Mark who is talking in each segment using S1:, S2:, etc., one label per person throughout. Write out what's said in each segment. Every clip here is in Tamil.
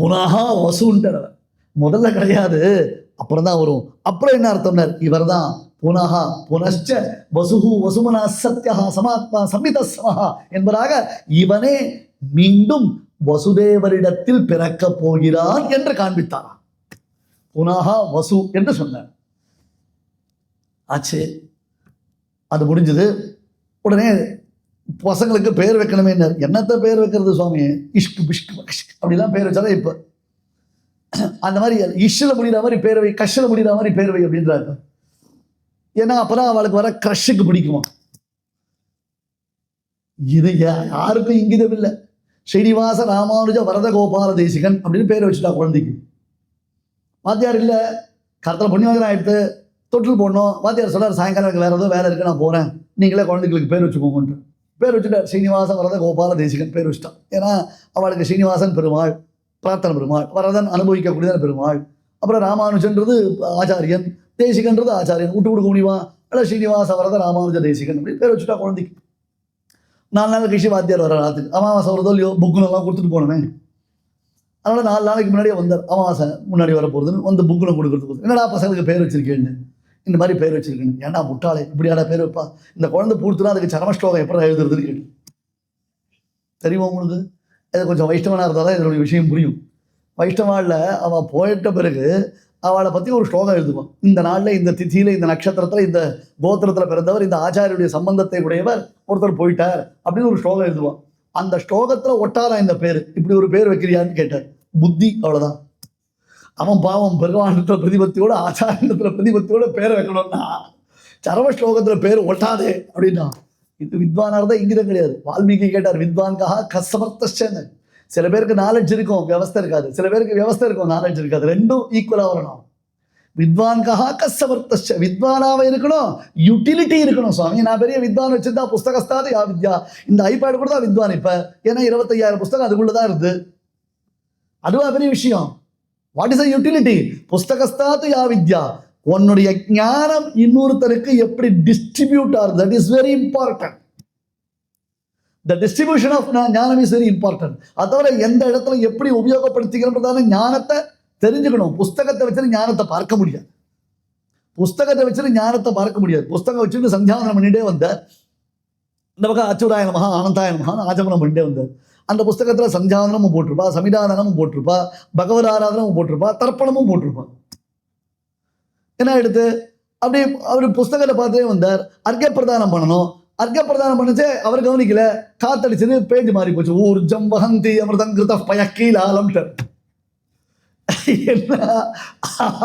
S1: புனகா வசுன்றவர் முதல்ல கிடையாது அப்புறம் தான் வரும். அப்புறம் என்ன அர்த்தம்னர்? இவர் தான் புனகா புனశ్చ வசுகு வசுமனா சத்யா சமாத்மா சமிதசமஹா என்பதாக இவனே மீண்டும் வசுதேவரிடத்தில் பிறக்கப் போகிறான் என்று காண்பித்தாராம். புனகா வசு என்று சொன்னார். ஆச்சு அது முடிஞ்சது. உடனே பசங்களுக்கு பேர் வைக்கணுமே என்னத்த பேர் வைக்கிறது சுவாமி இஷ்கு பிஷ்கு அப்படிலாம் பேர் வச்சாலே இப்போ. அந்த மாதிரி இஷ்டில் முடிகிற மாதிரி பேர் வை முடிகிற மாதிரி பேர் வை அப்படின்றாங்க ஏன்னா அப்போதான் அவளுக்கு வர க்ரஷுக்கு பிடிக்குமா? இது யா- யாருக்கும் இங்கிதம் இல்லை. ஸ்ரீனிவாச ராமானுஜ வரத கோபால தேசிகன் அப்படின்னு பேர் வச்சுட்டா குழந்தைக்கு. வாத்தியார் இல்லை. கருத்தில் புண்ணியவாதம் எடுத்து தொட்டில் போடணும். வாத்தியார் சொல்கிறார் சாயங்காலம் எனக்கு ஏதோ வேலை இருக்குது நான் போகிறேன் நீங்களே குழந்தைகளுக்கு பேர் வச்சுக்கோங்கன்ட்டு. பேர் வச்சுட்டார் ஸ்ரீனிவாச வரத கோபால தேசிகன் பேர் வச்சுட்டான் ஏன்னா அவளுக்கு ஸ்ரீனிவாசன் பெருமாள் பிரார்த்தனை பெருமாள் வரதன் அனுபவிக்கக்கூடியதான பெருமாள் அப்புறம் ராமானுஜன்றது ஆச்சாரியன் தேசிகன்றது ஆச்சாரியன் விட்டு கொடுக்க முடியுமா இல்லை ஸ்ரீனிவாச வரத ராமானுஜ தேசிகன் அப்படி பேர் வச்சுட்டா குழந்தைக்கு நாலு நாள் கழிச்சு வாத்தியார் வர ராத்துக்கு அமாவாசை வரதோ இல்லையோ புக்குனெல்லாம் கொடுத்துட்டு போனோமே அதனால் நாலு நாளைக்கு முன்னாடியே வந்தார் அமாவாசை முன்னாடி வர போகிறதுன்னு வந்து புக்குனை கொடுக்குறதுக்கு என்னடா பசங்களுக்கு பேர் வச்சிருக்கேன்னு இந்த மாதிரி பேர் வச்சிருக்கணும். ஏன்டா முட்டாளே? இப்படியாடா பேர் வைப்பா? இந்த குழந்தை பூர்த்தினா அதுக்கு சரம ஸ்லோகம் எப்படி எழுதுறதுன்னு கேட்டு தெரியுமா உங்களுக்கு இது கொஞ்சம் வைஷ்ணவனாக இருந்தால் தான் இதனுடைய விஷயம் புரியும். வைஷ்ணவாளில் அவள் போயிட்ட பிறகு அவளை பற்றி ஒரு ஸ்லோகம் எழுதுவான். இந்த நாளில் இந்த திதியில் இந்த நட்சத்திரத்தில் இந்த கோத்திரத்தில் பிறந்தவர் இந்த ஆச்சாரியுடைய சம்பந்தத்தை உடையவர் ஒருத்தர் போயிட்டார் அப்படின்னு ஒரு ஸ்லோகம் எழுதுவான். அந்த ஸ்லோகத்தில் ஒட்டாரா இந்த பேர். இப்படி ஒரு பேர் வைக்கிறியான்னு கேட்டார். புத்தி அவ்வளோதான் அவன் பாவம் பகவானத்தில் பிரதிபத்தியோட ஆச்சாரத்தில் பிரதிபத்தியோட பேரை வைக்கணும்னா சரவ ஸ்லோகத்தில் பேர் ஒட்டாதே அப்படின்னா இது வித்வானாக தான் இங்கிதம் கிடையாது. வால்மீகி கேட்டார் வித்வான்காக கசமர்த்தன்னு சில பேருக்கு நாலேஜ் இருக்கும் வியவஸ்தை இருக்காது. சில பேருக்கு வியவஸ்தை இருக்கும் நாலேஜ் இருக்காது. ரெண்டும் ஈக்குவலாக வரணும். வித்வான்காக கசமர்த்த வித்வானாக இருக்கணும் யூட்டிலிட்டி இருக்கணும். சுவாமி நான் பெரிய வித்வான் வச்சிருந்தா புஸ்தகஸ்தாது யா வித்யா? இந்த ஐபேட் கூட தான் வித்வான் இப்போ. ஏன்னா இருபத்தையாயிரம் புஸ்தகம் அதுக்குள்ளே தான் இருக்குது அதுவா பெரிய விஷயம். வாட் இஸ் அ யூட்டிலிட்டி புஸ்தகஸ்தாத்து யா வித்யா. உன்னுடைய ஞானம் இன்னொருத்தருக்கு எப்படி டிஸ்ட்ரிபியூட் ஆகுது? That is very important the distribution of ஞானம் இஸ் வெரி இம்பார்ட்டன்ட் அதை எந்த இடத்துல எப்படி உபயோகப்படுத்திக்கிறன்றதான ஞானத்தை தெரிஞ்சுக்கணும். புஸ்தகத்தை வச்சுட்டு ஞானத்தை பார்க்க முடியாது. புஸ்தகத்தை வச்சுட்டு ஞானத்தை பார்க்க முடியாது. புஸ்தகம் வச்சுட்டு சந்தியாவனம் பண்ணிட்டே வந்த. இந்த பக்கம் அச்சுராய நமகா ஆனந்தாய நமகான்னு ஆச்சமனம் பண்ணிட்டே வந்தேன் அந்த புஸ்தகத்தில் சஞ்சாதனமும் போட்டிருப்பா சமிதானமும் போட்டிருப்பா பகவத் ஆராதனமும் போட்டிருப்பா தர்ப்பணமும் போட்டிருப்பா. என்ன எடுத்து? அப்படி அவர் புஸ்தகத்தை பார்த்தே வந்தார். அர்க்க பிரதானம் பண்ணணும். அர்க்க பிரதானம் பண்ணுச்சே அவர் கவனிக்கல. காத்தடிச்சது பேஞ்சு மாறி போச்சு. ஊர்ஜம் வகந்தி அமிர்தம் கிருத பயக்கீல் ஆலம்ட்டார் என்ன?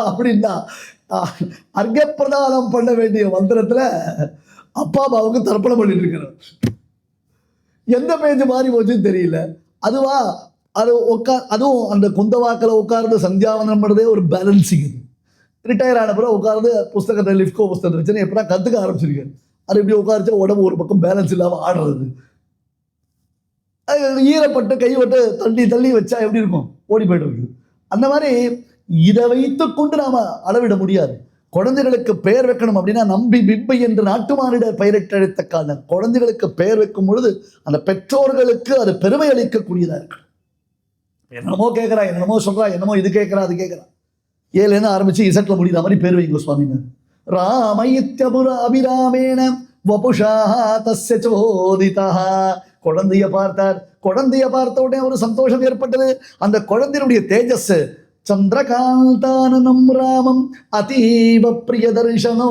S1: அப்படின்னா அர்க்க பிரதானம் பண்ண வேண்டிய மந்திரத்தில் அப்பா அப்பாவுக்கு தர்ப்பணம் பண்ணிட்டு இருக்கிறார் எந்த பேஜ் மாறி போச்சுன்னு தெரியல. அதுவா அது உட்கா அதுவும் அந்த குந்தவாக்கில் உட்கார்ந்து சந்தியாவனம் பண்ணுறதே ஒரு பேலன்சிங் ரிட்டையர் ஆன பிறகு உட்கார்ந்து புஸ்தகத்தை லிஃப்கோ புஸ்தகத்தை வச்சுன்னு எப்படா கற்றுக்க ஆரம்பிச்சிருக்கேன் அது இப்படி உட்காரிச்சா உடம்பு ஒரு பக்கம் பேலன்ஸ் இல்லாமல் ஆடுறது. அது ஈரப்பட்டு கைவிட்டு தள்ளி தள்ளி வச்சா எப்படி இருக்கும்? ஓடி போயிட்டு இருக்குது. அந்த மாதிரி இதை வைத்து கொண்டு நாம் அளவிட முடியாது. குழந்தைகளுக்கு பெயர் வைக்கணும் அப்படின்னா நம்பி பிம்பை என்று நாட்டு மானிட பெயரிட்டழைத்த காலம். குழந்தைகளுக்கு பெயர் வைக்கும் பொழுது அந்த பெற்றோர்களுக்கு அது பெருமை அளிக்கக்கூடியதாக இருக்கு என்னமோ கேட்குறா என்னமோ சொல்றா என்னமோ இது கேட்குறா அது கேட்குறா ஏழுன்னு ஆரம்பிச்சு இசட்டில் முடிகிற மாதிரி பேர் வைங்க சுவாமிங்க. ராமயித்யபுர அபிராமேன வபுஷா தஸ்ய குழந்தைய பார்த்தார். குழந்தைய பார்த்த உடனே ஒரு சந்தோஷம் ஏற்பட்டது. அந்த குழந்தையினுடைய தேஜஸ் ചന്ദ്രകാന്താനനം രാമം അതീവ പ്രിയദർശനോ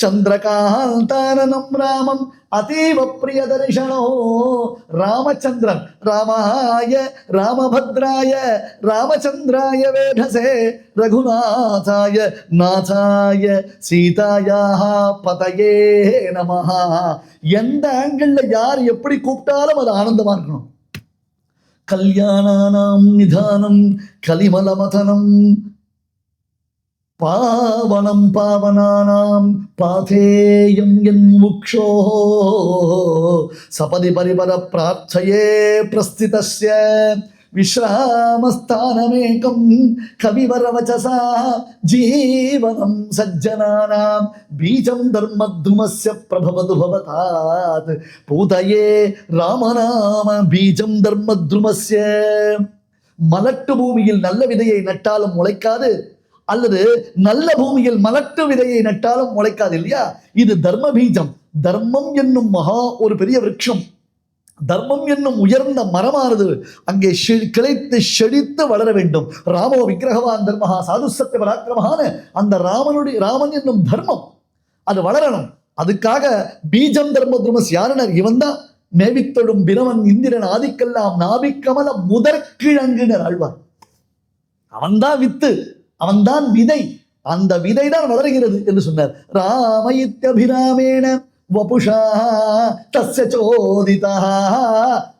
S1: ചന്ദ്രകാന്താനനം രാമം അതീവ പ്രിയദർശനോ രാമചന്ദ്രൻ രാമായ രാമഭദ്രായ രാമചന്ദ്രായ വേധസേ രഘുനാഥായ നാഥായ സീതായാ പതയേ നമ എന്ത് ആംഗിളിൽ യാർ എപ്പടി കൂപ്പിട്ടാലും അത് ആനന്ദമാ இருக்கணும் கல்யாணானாம் நிதானம் கலிமலமதனம் பாவனம் பாவனானாம் பாதேயம் என் முக்ஷோ. சபதி பரிபர பிரார்த்தையே பிரஸ்திதஸ்ய. விஸ்ராமஸ்தானமேகம் கவிவரவச்சசா ஜீவனம் சஜ்ஜனானாம் பீஜம் தர்மத்ருமஸ்ய பிரபவது பவதாத் பூதயே ராமநாம பீஜம் தர்மத்ருமஸ்ய மலட்டு பூமியில் நல்ல விதையை நட்டாலும் முளைக்காது அல்லது நல்ல பூமியில் மலட்டு விதையை நட்டாலும் முளைக்காது இல்லையா இது தர்ம பீஜம் தர்மம் என்னும் மகா ஒரு பெரிய விருட்சம் தர்மம் என்னும் உயர்ந்த மரமானது அங்கே கிளைத்து செழித்து வளர வேண்டும். ராமோ விக்கிரகவான் தர்மஹா சாது சத்திய பராக்கிரமஹான அந்த ராமனுடைய ராமன் என்னும் தர்மம். அது வளரணும். அதுக்காக பீஜம் தர்ம துர்மஸ் யாருனர்? இவன் தான் மேவித்தொடும் பிரமன் இந்திரன் ஆதிக்கெல்லாம் நாபிக்கமல முதற்கிழங்குனர் ஆழ்வார். அவன்தான் வித்து அவன்தான் விதை. அந்த விதை தான் வளர்கிறது என்று சொன்னார். ராமயித்யபிராமேண வபுஷா தஸ்ய சோதிதா.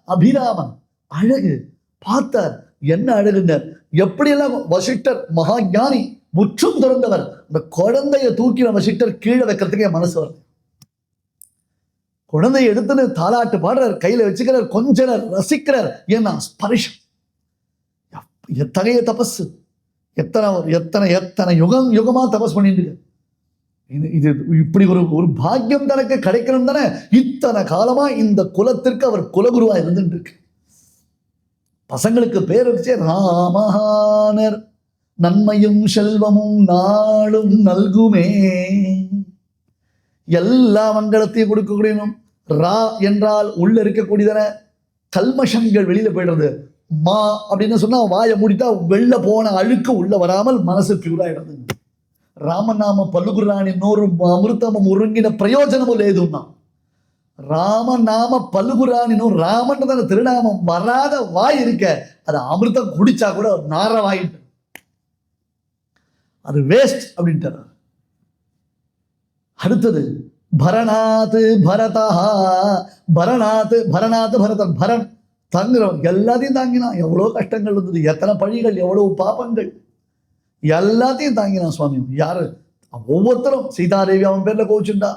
S1: அபிராமன் அழகு. பார்த்தார். என்ன அழகுனர்? எப்படியெல்லாம் வசிட்டர் மகா ஞானி முற்றும் திறந்தவர் அந்த குழந்தைய தூக்கின வசிட்டர் கீழே வைக்கிறதுக்கு என் மனசு வரல குழந்தையை எடுத்துன்னு தாலாட்டு பாடுறார் கையில வச்சுக்கிறார் கொஞ்சனர் ரசிக்கிறார். ஏன்னா ஸ்பரிஷம் எத்தகைய தபஸ் எத்தனை எத்தனை எத்தனை யுகம் யுகமா தபஸ் பண்ணிட்டு இருக்கு. இது இது இப்படி ஒரு ஒரு பாக்கியம் தனக்கு கிடைக்கணும் தானே? இத்தனை காலமா இந்த குலத்திற்கு அவர் குலகுருவா இருந்துட்டு இருக்கு பசங்களுக்கு பேர் வச்சே ராமஹானர். நன்மையும் செல்வமும் நாளும் நல்குமே. எல்லா மங்களத்தையும் கொடுக்கக்கூடியனும் ரா என்றால் உள்ள இருக்கக்கூடியதான? கல்மஷங்கள் வெளியில போயிடுறது. மா அப்படின்னு சொன்னா வாயை மூடிட்டா வெளில போன அழுக்கு உள்ள வராமல் மனசு பியூராயிடுறது రామనామ పలుకురాని నోరు అమృతము మురుంగిన ప్రయోజనము లేదున్నా ராமநாம பல்குராணி நூறு ராமன்றதான திருநாமம் வராத வாய் இருக்க அது அமிர்தம் குடிச்சா கூட ஒரு நார வாயிட்டு அது வேஸ்ட் அப்படின்ட்டார் அடுத்தது பரணாத் பரதா பரணாத் பரணாத் பரதன் பரன் தங்குறவன் எல்லாத்தையும் தாங்கினான் எவ்வளோ கஷ்டங்கள் இருந்தது எத்தனை பழிகள் எவ்வளவு பாபங்கள் எல்லாத்தையும் தாங்கினான் சுவாமி. யாரு? ஒவ்வொருத்தரும் சீதாதேவி அவன் பேர்ல கோவிச்சுண்டா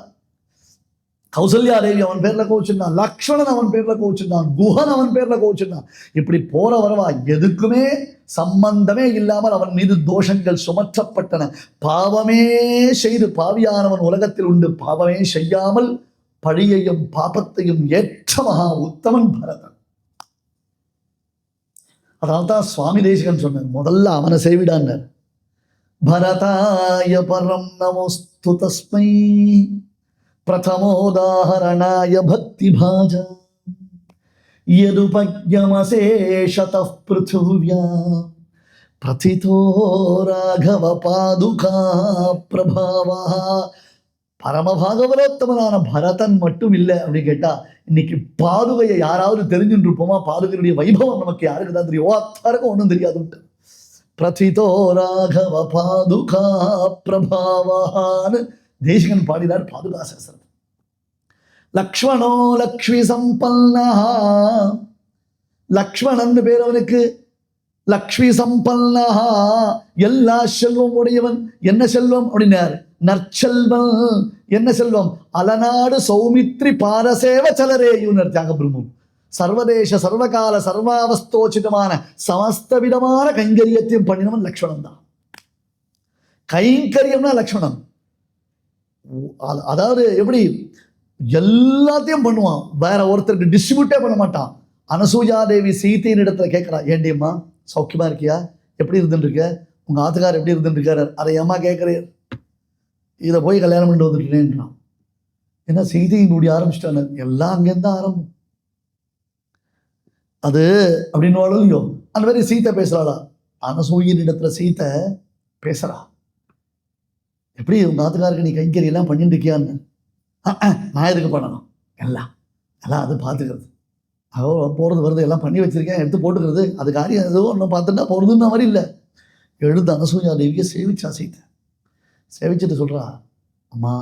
S1: கௌசல்யா தேவி அவன் பேர்ல கோச்சுண்டான் லக்ஷ்மணன் அவன் பேர்ல கோச்சுண்டான் குஹன் அவன் பேர்ல கோச்சுண்டான் இப்படி போற வரவா எதுக்குமே சம்பந்தமே இல்லாமல் அவன் மீது தோஷங்கள் சுமற்றப்பட்டன. பாவமே செய்து பாவியானவன் உலகத்தில் உண்டு. பாவமே செய்யாமல் பழியையும் பாபத்தையும் ஏற்ற மகா உத்தமன் பரதன். அதனால்தான் சுவாமி தேசிகன் சொன்னார் முதல்ல அவனை செய்விடான்னார். భరతాయ పరం నమోస్తు తస్మై ప్రథమోదాహరణాయ భక్తిభాజ యదుపజ్ఞమశేషత పృథివ్యా ప్రథితో రాఘవ పాదుకా ప్రభావ பரமபாகவரோத்தமனான பரதன் மட்டும் இல்லை அப்படின்னு கேட்டா இன்னைக்கு பாதுகையை யாராவது தெரிஞ்சுட்டு இருப்போமா பாதுகையுடைய வைபவம் நமக்கு யாருக்கு தான் தெரியும் எல்லாருக்கும் ஒன்றும் தெரியாதுன்ட்டு பிரதிதோ ராகவ பாதுகா பிரபாவான் தேசிகன் பாடினார் பாதுகா சாஸ்திரம் லக்ஷ்மணோ லக்ஷ்மி சம்பன்னா லக்ஷ்மணன் பேர் அவனுக்கு லக்ஷ்மி சம்பன்னா எல்லா செல்வம் உடையவன் என்ன செல்வம் அப்படின்னார் நற்செல்வம் என்ன செல்வம் அலநாடு சௌமித்ரி பாரசேவ சலரேயுனர் தியாக பிரம்மம் சர்வதேச சர்வகால சர்வாவஸ்தோச்சிதமான சமஸ்த விதமான கைங்கரியத்தையும் பண்ணினவன் லக்ஷ்மணன் தான். கைங்கரியம்னா லக்ஷ்மணன். அதாவது எப்படி? எல்லாத்தையும் பண்ணுவான். வேற ஒருத்தருக்கு டிஸ்ட்ரிபியூட்டே பண்ண மாட்டான். அனசூயா தேவி சீத்தையின் இடத்துல கேட்குறா ஏண்டியம்மா சௌக்கியமா இருக்கியா? எப்படி இருந்துருக்க உங்க ஆத்துக்கார் எப்படி இருந்துருக்காரு இருக்காரு அதை அம்மா கேட்குறீர் இதை போய் கல்யாணம் பண்ணிட்டு வந்துட்டேன்றான் ஏன்னா சீதையின் முடி ஆரம்பிச்சிட்டாங்க எல்லாம் அங்கேருந்து ஆரம்பம். அது அப்படின்னு இல்லையோ அந்த மாதிரி சீத்தை பேசுறாளா? அனசூயின் இடத்துல சீத்தை பேசுறா. எப்படி உங்கள் ஆத்துக்காருக்கு நீ கைங்கறி எல்லாம் பண்ணிட்டு இருக்கியான்னு? நான் எதுக்கு பண்ணணும்? எல்லாம். எல்லாம் அது பார்த்துக்கிறது அவ போகிறது வருது எல்லாம் பண்ணி வச்சுருக்கேன் எடுத்து போட்டுக்கிறது. அது காரியம் ஏதோ ஒன்று பார்த்துட்டா போகிறதுன்ற மாதிரி இல்லை. எழுந்து அனசூயா தேவியை சேவிச்சா சீத்தை. சேவிச்சுட்டு சொல்கிறா அம்மா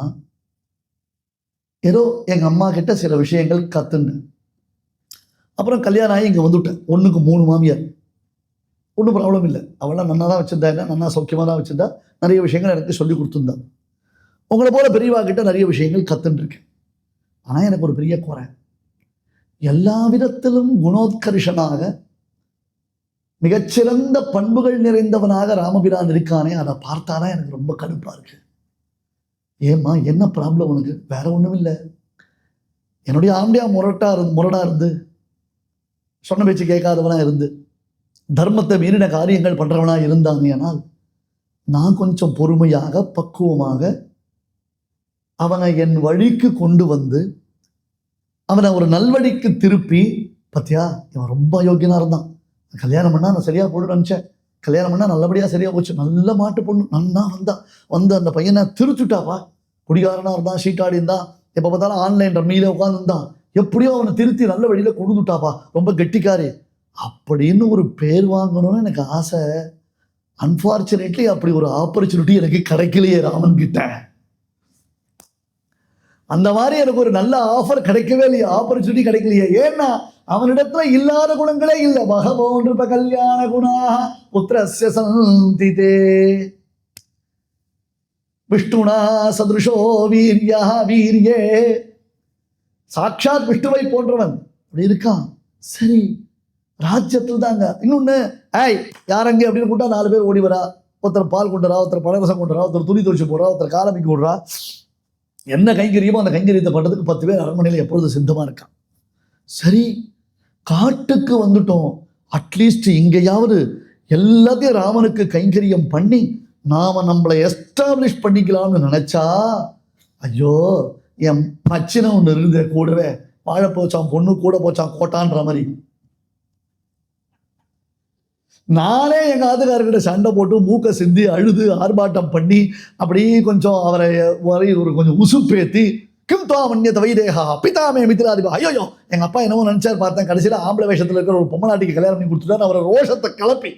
S1: ஏதோ எங்கள் அம்மா கிட்ட சில விஷயங்கள் கத்துன்னு. அப்புறம் கல்யாணம் ஆகி இங்கே வந்துவிட்டேன் ஒன்றுக்கு மூணு மாமியார். ஒன்றும் ப்ராப்ளம் இல்லை. அவளாம் நன்னா தான் வச்சிருந்தா என்ன? நன்னா சௌக்கியமாக தான் வச்சிருந்தா. நிறைய விஷயங்கள் எனக்கு சொல்லி கொடுத்துருந்தா. உங்களை போல பெரியவா கிட்ட நிறைய விஷயங்கள் கத்துன்னு ஆனால் எனக்கு ஒரு பெரிய குறை. எல்லா விதத்திலும் குணோத்கர்ஷனாக மிகச்சிறந்த பண்புகள் நிறைந்தவனாக ராமபிரான் இருக்கானே அதை பார்த்தாதான் எனக்கு ரொம்ப கடுப்பாக இருக்கு. ஏம்மா என்ன ப்ராப்ளம் உனக்கு? வேற ஒன்றும் இல்லை என்னுடைய ஆம்பியா முரட்டா இருந்து முரடா இருந்து சொன்ன பேச்சு கேட்காதவனாக இருந்து தர்மத்தை மீறின காரியங்கள் பண்றவனா இருந்தானேனால் நான் கொஞ்சம் பொறுமையாக பக்குவமாக அவனை என் வழிக்கு கொண்டு வந்து அவனை ஒரு நல்வழிக்கு திருப்பி பத்தியா இவன் ரொம்ப யோக்கியனா இருந்தான். கல்யாணம் பண்ணால் நான் சரியாக போடு நினச்சேன். கல்யாணம் பண்ணால் நல்லபடியாக சரியாக போச்சு. நல்ல மாட்டு பொண்ணு நன்னா வந்தா. வந்து அந்த பையனை திருத்துட்டாவா குடிகாரனாக இருந்தான் சீட்டாடி இருந்தான். எப்போ பார்த்தாலும் ஆன்லைன் ரம்மியில் உட்காந்துருந்தான் எப்படியோ அவனை திருத்தி நல்ல வழியில் கொண்டு விட்டாப்பா ரொம்ப கெட்டிக்காரி. அப்படின்னு ஒரு பேர் வாங்கணும்னு எனக்கு ஆசை. அன்ஃபார்ச்சுனேட்லி அப்படி ஒரு ஆப்பர்ச்சுனிட்டி எனக்கு கிடைக்கலையே ராமன் கிட்ட. அந்த மாதிரி எனக்கு ஒரு நல்ல ஆஃபர் கிடைக்கவே இல்லையே. ஆப்பர்ச்சுனிட்டி கிடைக்கலையே. ஏன்னா அவனிடத்துல இல்லாத குணங்களே இல்லை. பகவோன் கல்யாண குணா புத்திரஸ்ய சந்திதே விஷ்ணுனா சதுருஷோ வீரியா வீரியே. சாட்சாத் விஷ்ணுவை போன்றவன். அப்படி இருக்கான். சரி ராஜ்யத்தில் தாங்க. இன்னொன்று ஏய் யாரங்க அப்படின்னு கூட்டா நாலு பேர் ஓடி வரா. ஒருத்தர் பால் கொண்டுறா ஒருத்தர் பழரசம் கொண்டுறா ஒருத்தர் துணி துவைச்சு போடுறா ஒருத்தர் காலமிக்கு விடுறா. என்ன கைங்கரியமோ அந்த கைங்கரியத்தை பண்ணுறதுக்கு பத்து பேர் அரண்மனையில் எப்பொழுது சித்தமாக இருக்கான். சரி காட்டுக்கு வந்துட்டோம். அட்லீஸ்ட் இங்கேயாவது எல்லாத்தையும் ராமனுக்கு கைங்கரியம் பண்ணி நாம நம்மளை எஸ்டாப்ளிஷ் பண்ணிக்கலாம்னு நினச்சா ஐயோ என் மச்சினை ஒன்று இருந்தே கூடவே வாழ போச்சான் பொண்ணு கூட போச்சான் கோட்டான்ற மாதிரி. நானே எங்க ஆத்துக்காரர்கிட்ட சண்டை போட்டு மூக்க சிந்தி அழுது ஆர்ப்பாட்டம் பண்ணி அப்படியே கொஞ்சம் அவரை வரை ஒரு கொஞ்சம் உசுப்பேத்தி கிம் துவா மன்யத வைதேகா பிதாமே மித்திராதிபா ஐயோ எங்க அப்பா என்னமோ நினைச்சார் பார்த்தேன். கடைசியில் ஆம்பளை வேஷத்தில் இருக்கிற ஒரு பொம்மநாட்டிக்கு கல்யாணம் பண்ணி கொடுத்துட்டார். அவரை ரோஷத்தை கிளப்பி.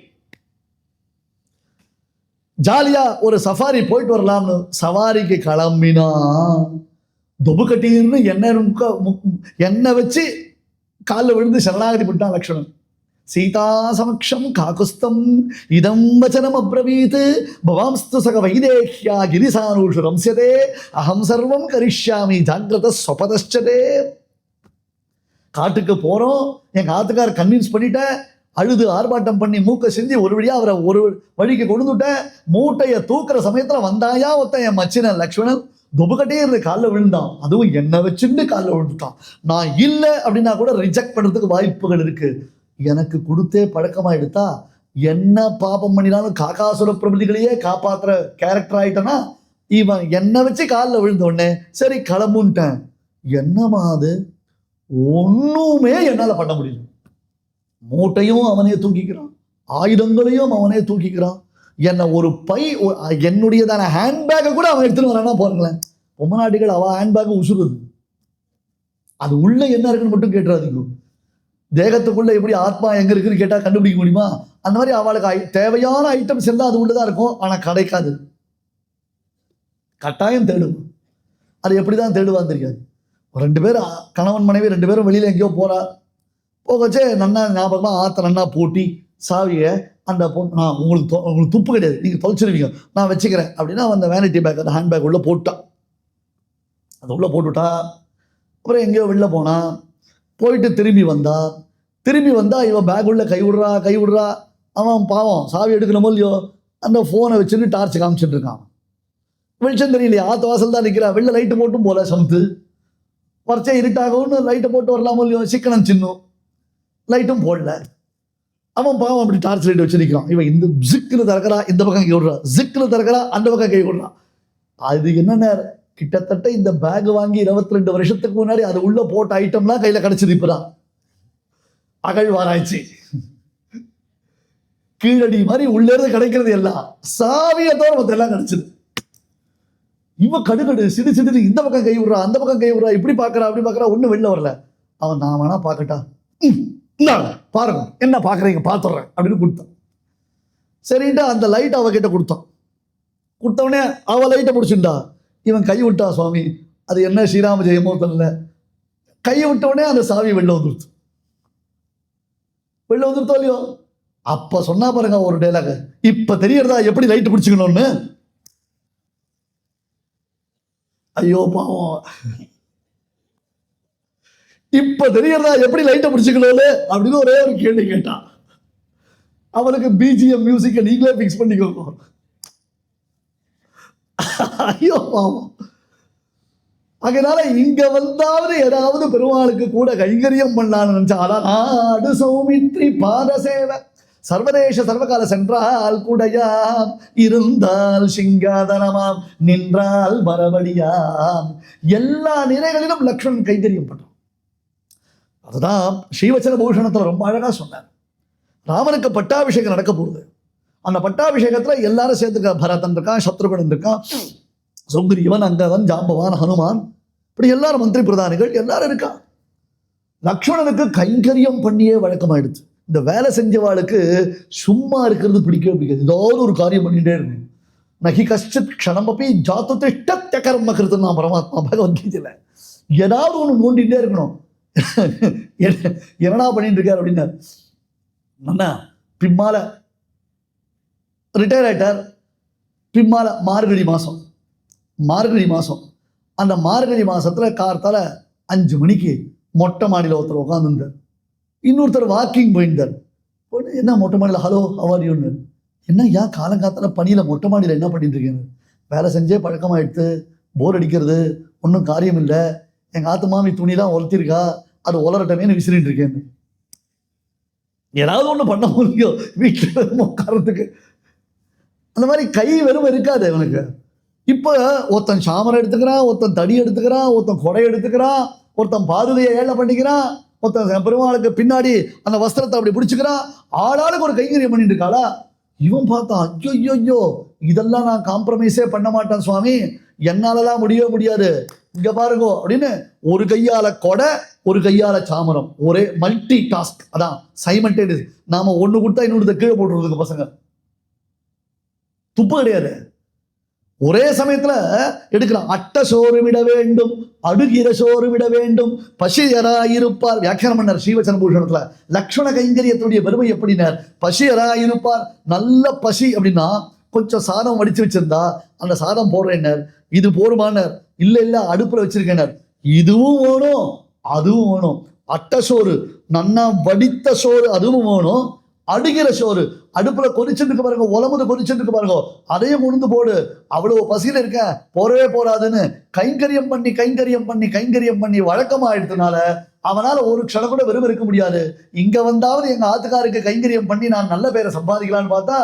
S1: ஜாலியா ஒரு சஃபாரி போயிட்டு வரலாம்னு சவாரிக்கு கிளம்பினா தொபு கட்டின்னு எண்ணெய் முக்க- மு- எண்ணெய் வச்சு காலில் விழுந்து சரணாகதி விட்டான் லக்ஷ்மணன். சீதா சமக்ஷம் காகுஸ்தம் இதம் வச்சனம் அப்ரவீத். பவாம்ஸ்து சக வைதேஹ்யா கிரிசானூஷு ரம்சதே அகம் சர்வம் கரிஷ்யாமி ஜாகிரத ஸ்வபதச்சதே காட்டுக்கு போகிறோம் என் ஆத்துக்கார் கன்வின்ஸ் பண்ணிட்டேன். அழுது ஆர்ப்பாட்டம் பண்ணி மூக்க செஞ்சு ஒரு வழியாக அவரை ஒரு வழிக்கு கொண்டு விட்டேன் மூட்டையை தூக்குற சமயத்தில் வந்தாயா ஒருத்தன் என் மச்சினன் லக்ஷ்மணன். தொபுகட்டே இருந்து காலில் விழுந்தான். அதுவும் என்னை வச்சுட்டு காலில் விழுந்துட்டான். நான் இல்லை அப்படின்னா கூட ரிஜெக்ட் பண்ணுறதுக்கு வாய்ப்புகள் இருக்கு. எனக்கு கொடுத்தே பழக்கமாக எடுத்தா என்ன பாபம் பண்ணினாலும் காக்காசுர பிரபதிகளையே காப்பாற்றுற கேரக்டர் ஆகிட்டேன்னா இவன் என்னை வச்சு காலில் விழுந்தோடனே சரி கிளம்புன்ட்டேன். என்னமா அது? ஒன்றுமே என்னால் பண்ண முடியல. மூட்டையும் அவனே தூக்கிக்கிறான். ஆயுதங்களையும் அவனே தூக்கிக்கிறான். என்னை ஒரு பை என்னுடையதான ஹேண்ட்பேக்கை கூட அவன் எடுத்துன்னு வரானா பாருங்களேன். பொம்மநாட்டிகள் அவள் ஹேண்ட்பேக்கை உசுறுது அது உள்ளே என்ன இருக்குன்னு மட்டும் கேட்டுறாதீங்க. தேகத்துக்குள்ளே எப்படி ஆத்மா எங்கே இருக்குன்னு கேட்டால் கண்டுபிடிக்க முடியுமா? அந்த மாதிரி அவளுக்கு ஐ- தேவையான ஐட்டம்ஸ் எல்லாம் அது உள்ளதான் இருக்கும் ஆனால் கிடைக்காது. கட்டாயம் தேடும். அது எப்படி தான் தேடுவான்னு தெரியாது. ரெண்டு பேர் கணவன் மனைவி ரெண்டு பேரும் வெளியில் எங்கேயோ போகிறா போகச்சே நன்னா ஞாபகமாக ஆத்த நன்னா போட்டி சாவியை அந்த பொண்ணு நான் உங்களுக்கு தொ- உங்களுக்கு துப்பு கிடையாது. நீங்கள் தொலைச்சிருவீங்க. நான் வச்சுக்கிறேன். அப்படின்னா அந்த வேனிட்டி பேக் அந்த ஹேண்ட் பேக் உள்ளே போட்டான். அது உள்ளே போட்டுவிட்டா அப்புறம் எங்கேயோ வெளில போனால் போயிட்டு திரும்பி வந்தா திரும்பி வந்தால் இவன் பேக் உள்ளே கை விடுறா கை விடுறா. அவன் பாவம். சாவி எடுக்கணுமோ இல்லையோ அந்த ஃபோனை வச்சுன்னு டார்ச் காமிச்சிட்டு இருக்கான். வெளிச்சம் தெரியலையா. ஆத்து வாசல் தான் நிற்கிறான் வெளில லைட்டு போட்டும் போல சமத்து. வரைச்சே இருட்டாகவும் லைட்டை போட்டு வரலாமோ இல்லையோ சிக்கனம் சின்னும். லைட்டும் போடல. அவன் பாவம் அப்படி டார்ச் லைட் வச்சு நிற்கிறான் இவன் இந்த ஜிக்கில் திறக்கிறா இந்த பக்கம் கை விடுறான் ஜிக்கில் திறக்கிறா அந்த பக்கம் கை விடுறான் அது என்ன நேரம்? கிட்டத்தட்ட இந்த பேக் வாங்கி இருபத்தி ரெண்டு வருஷத்துக்கு முன்னாடி அது உள்ள போட்ட ஐட்டம்லாம் கையில கிடச்சிது இப்போதான். அகழ்வாராய்ச்சி. கீழடி மாதிரி உள்ள இருந்து கிடைக்கிறது எல்லாம். சாவியை தவிர மத்த எல்லாம் கிடைச்சது. இவன் கடுகடு சிடு சிடு இந்த பக்கம் கை விடுறா அந்த பக்கம் கை விடுறா இப்படி பாக்குறா அப்படி பாக்குறா ஒன்றும் வெளில வரல. அவன் நான் வேணா பார்க்கட்டா. ம், இந்தாங்க பாருங்க. என்ன பார்க்குறீங்க பார்த்துடுறேன் அப்படின்னு கொடுத்தான். சரின்ட்டு அந்த லைட் அவகிட்ட கொடுத்தான். கொடுத்தவொடனே அவள் லைட்டை பிடிச்சிண்டா இவன் கை விட்டா சுவாமி. அது என்ன ஸ்ரீராம ஜெயமோ தெரியல. கையை விட்ட அந்த சாவி வெளில வந்துருச்சு. வெளில வந்துருத்தோ இல்லையோ? அப்போ சொன்னா பாருங்க ஒரு டேலாக இப்போ தெரியறதா? எப்படி லைட் பிடிச்சிக்கணும்னு? ஐயோ பாவம். இப்ப தெரியறதா? எப்படி லைட்டை பிடிச்சிக்கணும்னு? அப்படின்னு ஒரே ஒரு கேள்வி கேட்டான். அவனுக்கு பிஜிஎம் மியூசிக்கை நீங்களே ஃபிக்ஸ் பண்ணிக்கோங்க. ஐயோ பாவம். அதனால இங்க வந்தாவது ஏதாவது பெருமாளுக்கு கூட கைங்கரியம் பண்ணான்னு நினைச்சா அதான் நாடு சௌமித்ரி பாதசேவை சர்வதேச சர்வகால சென்றால் குடையாம் இருந்தால் சிங்காதனமாம் நின்றால் மரபடியாம். எல்லா நிலைகளிலும் லக்ஷ்மணன் கைங்கரியம் பண்ணும் அதுதான் ஸ்ரீவச்சன பூஷணத்தில் ரொம்ப அழகாக சொன்னார். ராமனுக்கு பட்டாபிஷேகம் நடக்க போகுது. அந்த பட்டாபிஷேகத்துல எல்லாரும் சேர்ந்துருக்கா பரதன் இருக்கான் சத்ருகன் இருக்கான் சுக்ரீவன் அங்கதன் ஜாம்பவான் ஹனுமான். இப்படி எல்லாரும் மந்திரி பிரதானிகள் எல்லாரும் இருக்கா லக்ஷ்மணனுக்கு கைங்கரியம் பண்ணியே வழக்கமாயிடுச்சு. இந்த வேலை செஞ்சவாளுக்கு சும்மா இருக்கிறது பிடிக்கவே பிடிக்காது. ஏதாவது ஒரு காரியம் பண்ணிகிட்டே இருக்கணும். நகி கஷ்டத் க்ஷணமப்பி ஜாத்து திஷ்ட கர்ம கிருத்தம் நான் பரமாத்மா பகவத்கீதையில் ஏதாவது ஒன்று நோண்டிகிட்டே இருக்கணும். என்னடா பண்ணிட்டு இருக்கார் அப்படின்னாரு அண்ணா பிம்மால ரிட்டையர் ஆயிட்டார். பிம்மால மார்கழி மாதம் மார்கழி மாதம் அந்த மார்கழி மாதத்தில் கார்த்தால அஞ்சு மணிக்கு மொட்டை மாடியில் ஒருத்தர் உட்காந்துருந்தார் இன்னொருத்தர் வாக்கிங் போயிருந்தார். போயிட்டு என்ன மொட்டை மாடியில்? ஹலோ அவாரியோன்னு என்ன ஏன் காலங்காத்தால பணியில் மொட்டை மாடியில் என்ன பண்ணிட்டு இருக்கேன்னு வேலை செஞ்சே பழக்கமாயிடுத்து போர் அடிக்கிறது ஒன்றும் காரியம் இல்லை எங்கள் ஆத்து மாமி துணிலாம் உலர்த்திருக்கா அது உலரட்டமேன்னு விசிறிட்டு இருக்கேன்னு. ஏதாவது ஒன்று பண்ண முடியும்? வீட்டில் உட்காரத்துக்கு அந்த மாதிரி கை வெறும் இருக்காது அவனுக்கு. இப்போ ஒருத்தன் சாமரை எடுத்துக்கிறான் ஒருத்தன் தடி எடுத்துக்கிறான் ஒருத்தன் கொடை எடுத்துக்கிறான் ஒருத்தன் பாதுகையை ஏழை பண்ணிக்கிறான் ஒருத்தன் பெருமாளுக்கு பின்னாடி அந்த வஸ்திரத்தை அப்படி பிடிச்சிக்கிறான். ஆளாளுக்கு ஒரு கைங்கரியம் பண்ணிட்டு இருக்காளா? இவன் பார்த்தான் ஐயோ ஐயோ ஐயோ இதெல்லாம் நான் காம்ப்ரமைஸே பண்ண மாட்டேன் சுவாமி. என்னாலலாம் முடியவே முடியாது. இங்க பாருங்க அப்படின்னு ஒரு கையால கொடை ஒரு கையால சாமரம். ஒரே மல்டி டாஸ்க் அதான் சைமல்டேனியஸ் நாம ஒண்ணு கொடுத்தா இன்னொன்று கீழே போட்டுறதுக்கு பசங்க. துப்பு கிடையாது. ஒரே சமயத்துல எடுக்கலாம். அட்ட சோறு விட வேண்டும் அடுகிற சோறு விட வேண்டும் பசியராயிருப்பார். வியாக்கியானம் பண்ணார் ஸ்ரீவச்சன பூஷணத்துல. லக்ஷ்மண கைங்கரியத்துடைய பெருமை எப்படினார் பசியராயிருப்பார். நல்ல பசி அப்படின்னா கொஞ்சம் சாதம் வடிச்சு வச்சிருந்தா அந்த சாதம் போடுறேனர் இது போருமானார் இல்லை இல்லை அடுப்பில் வச்சுருக்கேனர் இதுவும் வேணும் அதுவும் வேணும். அட்டை சோறு நன்னா வடித்த சோறு அதுவும் வேணும். அடுகிற சோறு அடுப்புல கொதிச்சுட்டு பாருங்க உலமுது கொதிச்சுட்டு பாருங்க. அதையும் உணர்ந்து போடு. அவ்வளவு பசியில் இருக்க போறவே போறாதுன்னு. கைங்கரியம் பண்ணி கைங்கரியம் பண்ணி கைங்கரியம் பண்ணி வழக்கமாயிடுறதுனால அவனால ஒரு க்ஷணம் கூட வெறும் இருக்க முடியாது. இங்க வந்தாவது எங்க ஆத்துக்காருக்கு கைங்கரியம் பண்ணி நான் நல்ல பேரை சம்பாதிக்கலான்னு பார்த்தா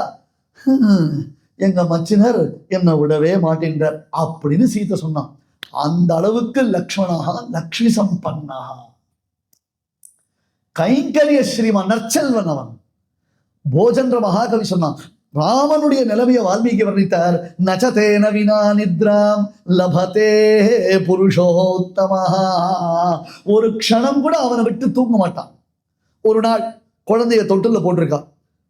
S1: எங்க மச்சினர் என்னை விடவே மாட்டேன்றார் அப்படின்னு சீதை சொன்னான். அந்த அளவுக்கு லக்ஷ்மணா லக்ஷ்மி சம்பன்னாக கைங்கரிய ஸ்ரீமான் நற்செல்வன் அவன். போஜன்ற மகாகவி சொன்னான் ராமனுடைய நிலைமையை வால்மீகி வர்ணித்தார். நச்சதேன வினா நித்ராம் லபதே புருஷோத்தமா ஒரு க்ஷணம் கூட அவனை விட்டு தூங்க மாட்டான். ஒரு நாள் குழந்தைய தொட்டில் போட்டிருக்கான்.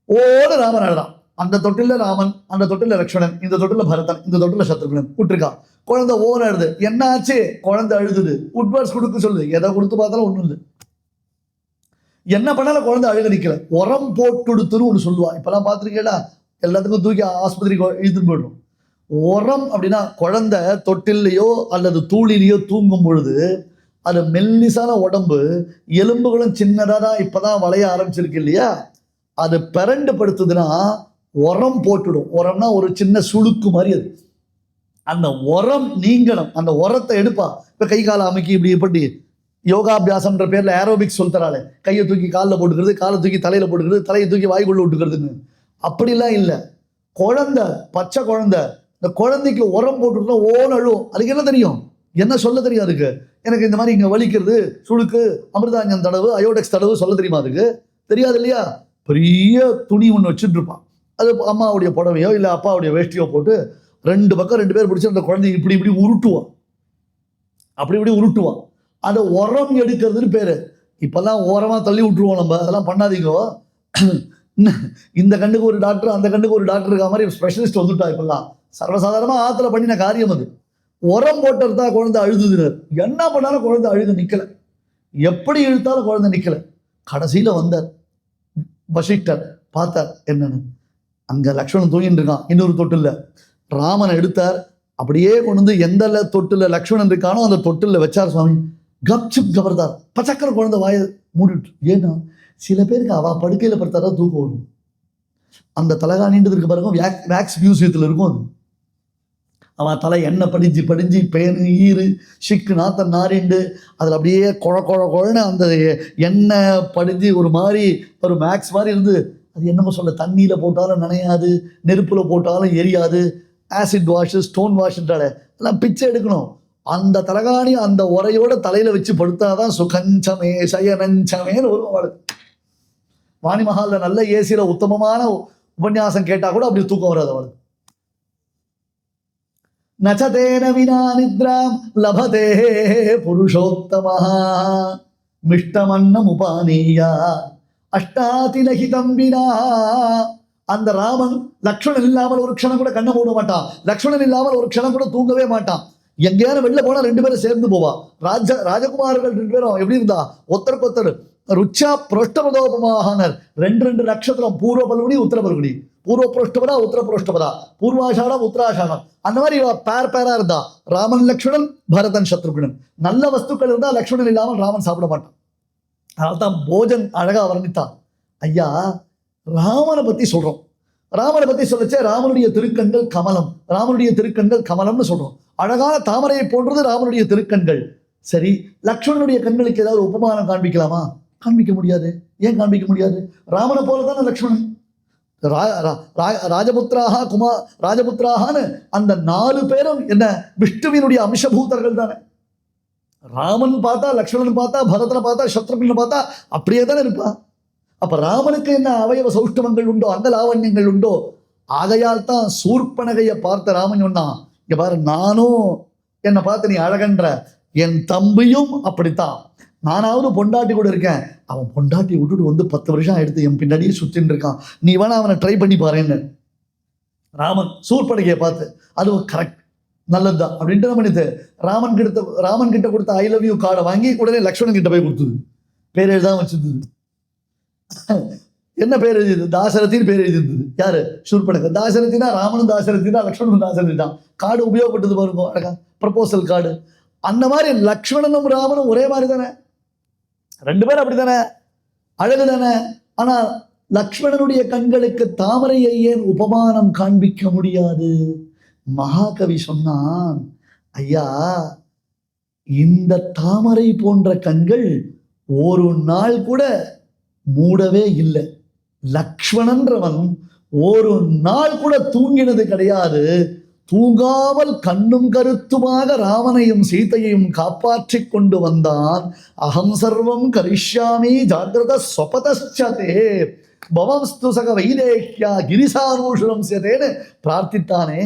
S1: ஓட ராமன் அழுதான். அந்த தொட்டில ராமன் அந்த தொட்டில லக்ஷ்மணன் இந்த தொட்டில பரதன் இந்த தொட்டில சத்ருகுணன் விட்டுருக்கான் குழந்தை ஓன அழுது என்ன ஆச்சு குழந்தை அழுதுது உட்வர்ஸ் கொடுக்க சொல்லுது. எதை கொடுத்து பார்த்தாலும் ஒண்ணும் இல்லை. என்ன பண்ணாலும் குழந்தை அழுக நிற்கல உரம் போட்டுடுத்துன்னு ஒன்று சொல்லுவா. இப்பெல்லாம் பார்த்துருக்கீங்களா? எல்லாத்துக்கும் தூக்கி ஆஸ்பத்திரிக்கு இழுத்துட்டு போயிடும் உரம் அப்படின்னா குழந்தை தொட்டில்லையோ அல்லது தூளிலையோ தூங்கும் பொழுது அது மெல்லிசான உடம்பு எலும்புகளும் சின்னதாக தான் இப்போதான் வளைய ஆரம்பிச்சிருக்கு இல்லையா? அது பிறண்டு படுத்துதுன்னா உரம் போட்டுடும். உரம்னா ஒரு சின்ன சுளுக்கு மாதிரி அது. அந்த உரம் நீங்கணும். அந்த உரத்தை எடுப்பா. இப்போ கை காலை அமைக்கி இப்படி இப்படி யோகாபியாசம்ன்ற பேரில் ஏரோபிக்ஸ் சொல்லித்தராளே கையை தூக்கி காலில் போட்டுக்கிறது காலை தூக்கி தலையில் போட்டுக்கிறது தலையை தூக்கி வாய்க்குள்ள விட்டுக்கிறதுன்னு. அப்படிலாம் இல்லை. குழந்தை பச்சை குழந்தை இந்த குழந்தைக்கு உரம் போட்டுட்டா ஓன் அழுவும். அதுக்கு என்ன தெரியும்? என்ன சொல்ல தெரியும் அதுக்கு? எனக்கு இந்த மாதிரி இங்கே வலிக்கிறது சுளுக்கு அமிர்தாஞ்சன் தடவு அயோடெக்ஸ் தடவு சொல்ல தெரியுமா அதுக்கு? தெரியாது இல்லையா? பெரிய துணி ஒன்று வச்சுட்டு இருப்பான். அது அம்மாவுடைய புடவையோ இல்லை அப்பாவுடைய வேஷ்டியோ போட்டு ரெண்டு பக்கம் ரெண்டு பேர் பிடிச்சி அந்த குழந்தைய இப்படி இப்படி உருட்டுவான். அப்படி இப்படி உருட்டுவான். அந்த உரம் எடுக்கிறதுன்னு பேர். இப்போல்லாம் உரமாக தள்ளி விட்டுருவோம் நம்ம. அதெல்லாம் பண்ணாதீங்க. இந்த கண்ணுக்கு ஒரு டாக்டர் அந்த கண்ணுக்கு ஒரு டாக்டர் இருக்க மாதிரி ஸ்பெஷலிஸ்ட் வந்துட்டா இப்போல்லாம். சர்வசாதாரணமாக ஆற்றுல பண்ணின காரியம் அது. உரம் போட்டது தான் குழந்தை அழுதுதுனர் என்ன பண்ணாலும் குழந்தை அழுது நிற்கலை எப்படி இழுத்தாலும் குழந்தை நிற்கலை கடைசியில் வந்தார். வசிஷ்டர். பார்த்தார் என்னன்னு. அங்கே லக்ஷ்மணன் தூங்கிட்டு இருக்கான். இன்னொரு தொட்டில் ராமனை எடுத்தார். அப்படியே கொண்டு வந்து எந்த தொட்டில் லக்ஷ்மணன் இருக்கானோ அந்த தொட்டில் வச்சார் சுவாமி. கப்சிப் கபர்தார். பச்சக்கர குழந்தை வாய மூடிட்டு. ஏன்னா சில பேருக்கு அவள் படுக்கையில் படுத்தா தான் தூக்கம் வரும். அந்த தலகாணின்றது நீண்டதுக்கு பிறகும் வேக் வேக்ஸ் மியூசியத்தில் இருக்கும் அது. அவன் தலை எண்ணெய் படிஞ்சு படிஞ்சு பேனு ஈறு சிக்கு நாத்தம் நாரிண்டு. அதில் அப்படியே குழ குழ குழன்னு அந்த எண்ணெய் படிஞ்சு ஒரு மாதிரி ஒரு மேக்ஸ் மாதிரி இருந்து அது என்னமோ சொல்ல தண்ணியில் போட்டாலும் நனையாது நெருப்பில் போட்டாலும் எரியாது. ஆசிட் வாஷ் ஸ்டோன் வாஷ்ன்றால எல்லாம் பிச்சை எடுக்கணும். அந்த தலகாணி அந்த உரையோட தலையில் வச்சு படுத்தாதான் சுகஞ்சமே சயனஞ்சமேன்னு வரும். அவளுக்கு வாணிமஹாலில் நல்ல ஏசியில் உத்தமமான உபன்யாசம் கேட்டால் கூட அப்படி தூக்கம் வராது அவளுக்கு. நச்சதேன வினா நித்ராம் லபதே புருஷோத்தமஹா மிஷ்டமன்னம் உபானீயா. அஷ்டாதிலகிதம் வினா அந்த ராமன் லக்ஷ்மணன் இல்லாமல் ஒரு க்ஷணம் கூட கண்ணை மூட மாட்டான். லக்ஷ்மணன் இல்லாமல் ஒரு க்ஷணம் கூட தூங்கவே மாட்டான். எங்கேயாரும் வெளில போனா ரெண்டு பேரும் சேர்ந்து போவா. ராஜ ராஜகுமார்கள் ரெண்டு பேரும் எப்படி இருந்தா? ஒத்தருக்கு ஒத்தர் ருச்சா புரோஷ்டபதோபமாகனர் ரெண்டு ரெண்டு நட்சத்திரம். பூர்வ பல்குனி உத்தர பல்குனி பூர்வ புரோஷ்டபதா உத்தர புரோஷ்டபதா பூர்வாஷாடம் உத்தராஷாடம் அந்த மாதிரி பேர் பேரா இருந்தா. ராமன் லக்ஷ்மணன் பரதன் சத்ருகுணன். நல்ல வஸ்துக்கள் இருந்தா லக்ஷ்மணன் இல்லாமல் ராமன் சாப்பிட மாட்டான். அதனால தான் போஜன் அழகா வர்ணித்தான் ஐயா ராமனை பற்றி சொல்கிறோம் ராமனை பற்றி சொல்லச்சே ராமனுடைய திருக்கண்கள் கமலம். ராமனுடைய திருக்கண்கள் கமலம்னு சொல்றோம். அழகான தாமரையை போன்றது ராமனுடைய திருக்கண்கள். சரி லக்ஷ்மணனுடைய கண்களுக்கு ஏதாவது உபமானம் காண்பிக்கலாமா? காண்பிக்க முடியாது. ஏன் காண்பிக்க முடியாது? ராமனை போல தானே லக்ஷ்மணன்? ரா- ரா- ரா- ராஜபுத்திராக குமார் ராஜபுத்திராகனு அந்த நாலு பேரும் என்ன விஷ்ணுவினுடைய அம்சபூதர்கள் தானே ராமன் பார்த்தா லக்ஷ்மணன் பார்த்தா பரதனை பார்த்தா சத்ருகனை பார்த்தா அப்படியே தானே இருப்பா. அப்போ ராமனுக்கு என்ன அவயவ சௌஷ்டவங்கள் உண்டோ அந்த லாவண்யங்கள் உண்டோ? ஆகையால் தான் சூர்பனகையை பார்த்த ராமன் சொன்னான் இங்கே பாரு நானும் என்னை பார்த்து நீ அழகன்ற என் தம்பியும் அப்படித்தான். நானாவது பொண்டாட்டி கூட இருக்கேன். அவன் பொண்டாட்டி விட்டுட்டு வந்து பத்து வருஷம் எடுத்து என் பின்னாடியே சுற்றின்னு இருக்கான். நீ வேணா அவனை ட்ரை பண்ணி பாருன்னு. ராமன் சூர்பனகையை பார்த்து அது கரெக்ட் நல்லதுதான். அப்படின்ட்டு என்ன பண்ணிட்டு ராமன் கிட்ட ராமன் கிட்ட கொடுத்த ஐ லவ் யூ கார்டை வாங்கி உடனே லக்ஷ்மணன் கிட்ட போய் கொடுத்தது. பேர் எழுதாம வச்சிருந்தது. என்ன பேர் எழுதியது? தாசரத்தின் பேர் எழுதியிருந்தது. யாரு? சூர்படக தாசரத்தினா ராமனும் தாசரத்தினா லக்ஷ்மணும் தாசரதி தான் கார்டு உபயோகப்பட்டது பாருங்க அழகா. Proposal card. அந்த மாதிரி லக்ஷ்மணனும் ராமனும் ஒரே மாதிரி தானே? ரெண்டு பேரும் அப்படித்தானே? அழகு தானே? ஆனால் லக்ஷ்மணனுடைய கண்களுக்கு தாமரையை ஏன் உபமானம் காண்பிக்க முடியாது. மகாகவி சொன்னான் ஐயா இந்த தாமரை போன்ற கண்கள் ஒரு நாள் கூட மூடவே இல்லை. லக்ஷ்மணன்றவன் ஒரு நாள் கூட தூங்கினது கிடையாது. தூங்காமல் கண்ணும் கருத்துமாக ராவனையும் சீத்தையும் காப்பாற்றி கொண்டு வந்தான். அகம் சர்வம் கரிஷ்யாமி ஜாகிரத சொபதே பவம்ஸ்து சக வைதேஷ்யா கிரிசானூஷுரம் சேதேன்னு பிரார்த்தித்தானே?